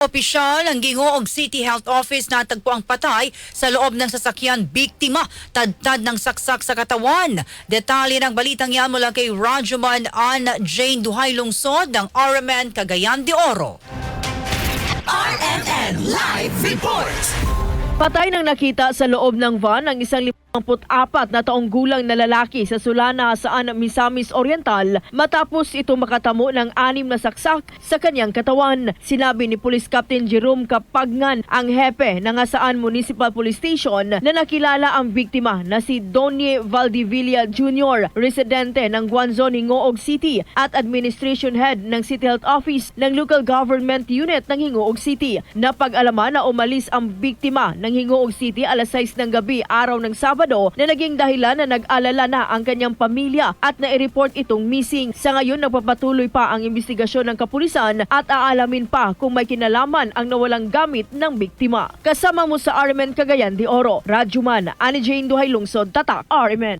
Opisyal ang Gingoog City Health Office natagpo ang patay sa loob ng sasakyan biktima tadtad ng saksak sa katawan. Detalye ng balitang yan mula kay Rajuman Ann Jane Duhay Lungsod ng RMN Cagayan de Oro. RMN Live Report. Patay nang nakita sa loob ng van ang isang 54 na taong gulang na lalaki sa Sulana saan Misamis Oriental matapos ito makatamo ng anim na saksak sa kanyang katawan. Sinabi ni Police Captain Jerome Kapagngan ang hepe ng Asaan Municipal Police Station na nakilala ang biktima na si Donnie Valdivilla Jr., residente ng Guanzon, Hingoog City at Administration Head ng City Health Office ng Local Government Unit ng Hingoog City. Napag-alaman na umalis ang biktima ng Hingoog City alas 6 ng gabi araw ng Sabado na naging dahilan na nag-alala na ang kanyang pamilya at na-report itong missing. Sa ngayon, nagpapatuloy pa ang investigasyon ng kapulisan at aalamin pa kung may kinalaman ang nawalang gamit ng biktima. Kasama mo sa RMN Cagayan de Oro, Radjuman, Ani Jane Duhay Lungsod, Tatak, RMN.